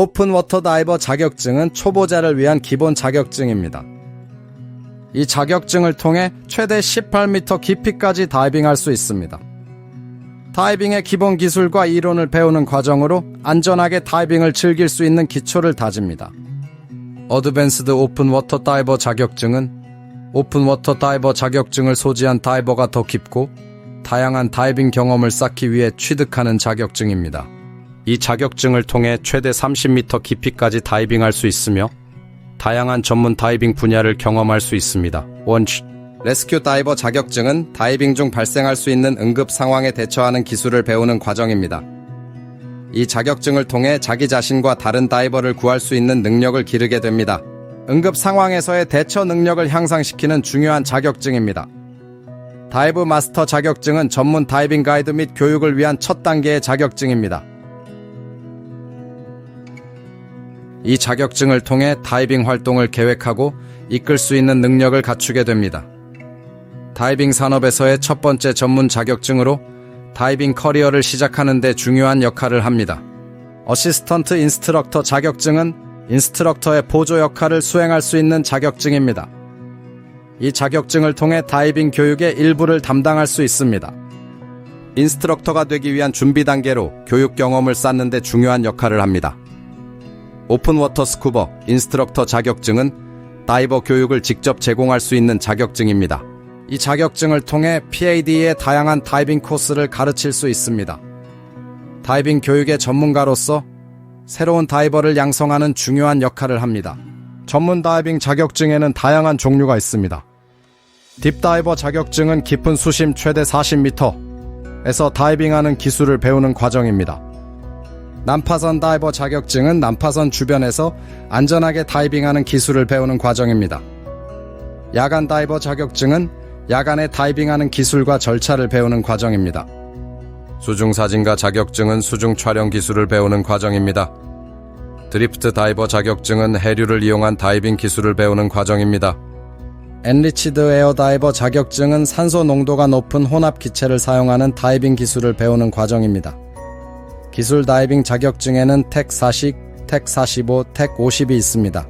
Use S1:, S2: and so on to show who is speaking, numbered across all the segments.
S1: 오픈 워터 다이버 자격증은 초보자를 위한 기본 자격증입니다. 이 자격증을 통해 최대 18m 깊이까지 다이빙할 수 있습니다. 다이빙의 기본 기술과 이론을 배우는 과정으로 안전하게 다이빙을 즐길 수 있는 기초를 다집니다. 어드밴스드 오픈 워터 다이버 자격증은 오픈 워터 다이버 자격증을 소지한 다이버가 더 깊고 다양한 다이빙 경험을 쌓기 위해 취득하는 자격증입니다. 이 자격증을 통해 최대 30m 깊이까지 다이빙할 수 있으며 다양한 전문 다이빙 분야를 경험할 수 있습니다. 원치 레스큐 다이버 자격증은 다이빙 중 발생할 수 있는 응급 상황에 대처하는 기술을 배우는 과정입니다. 이 자격증을 통해 자기 자신과 다른 다이버를 구할 수 있는 능력을 기르게 됩니다. 응급 상황에서의 대처 능력을 향상시키는 중요한 자격증입니다. 다이브 마스터 자격증은 전문 다이빙 가이드 및 교육을 위한 첫 단계의 자격증입니다. 이 자격증을 통해 다이빙 활동을 계획하고 이끌 수 있는 능력을 갖추게 됩니다. 다이빙 산업에서의 첫 번째 전문 자격증으로 다이빙 커리어를 시작하는 데 중요한 역할을 합니다. 어시스턴트 인스트럭터 자격증은 인스트럭터의 보조 역할을 수행할 수 있는 자격증입니다. 이 자격증을 통해 다이빙 교육의 일부를 담당할 수 있습니다. 인스트럭터가 되기 위한 준비 단계로 교육 경험을 쌓는 데 중요한 역할을 합니다. 오픈워터 스쿠버 인스트럭터 자격증은 다이버 교육을 직접 제공할 수 있는 자격증입니다. 이 자격증을 통해 PAD의 다양한 다이빙 코스를 가르칠 수 있습니다. 다이빙 교육의 전문가로서 새로운 다이버를 양성하는 중요한 역할을 합니다. 전문 다이빙 자격증에는 다양한 종류가 있습니다. 딥다이버 자격증은 깊은 수심 최대 40m에서 다이빙하는 기술을 배우는 과정입니다. 난파선 다이버 자격증은 난파선 주변에서 안전하게 다이빙하는 기술을 배우는 과정입니다. 야간 다이버 자격증은 야간에 다이빙하는 기술과 절차를 배우는 과정입니다. 수중 사진가 자격증은 수중 촬영 기술을 배우는 과정입니다. 드리프트 다이버 자격증은 해류를 이용한 다이빙 기술을 배우는 과정입니다. 엔리치드 에어 다이버 자격증은 산소 농도가 높은 혼합 기체를 사용하는 다이빙 기술을 배우는 과정입니다. 기술 다이빙 자격증에는 텍 40, 텍 45, 텍 50이 있습니다.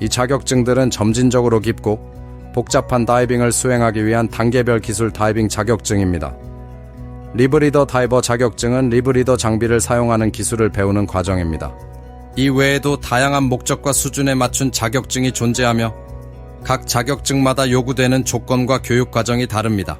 S1: 이 자격증들은 점진적으로 깊고 복잡한 다이빙을 수행하기 위한 단계별 기술 다이빙 자격증입니다. 리브리더 다이버 자격증은 리브리더 장비를 사용하는 기술을 배우는 과정입니다. 이 외에도 다양한 목적과 수준에 맞춘 자격증이 존재하며 각 자격증마다 요구되는 조건과 교육 과정이 다릅니다.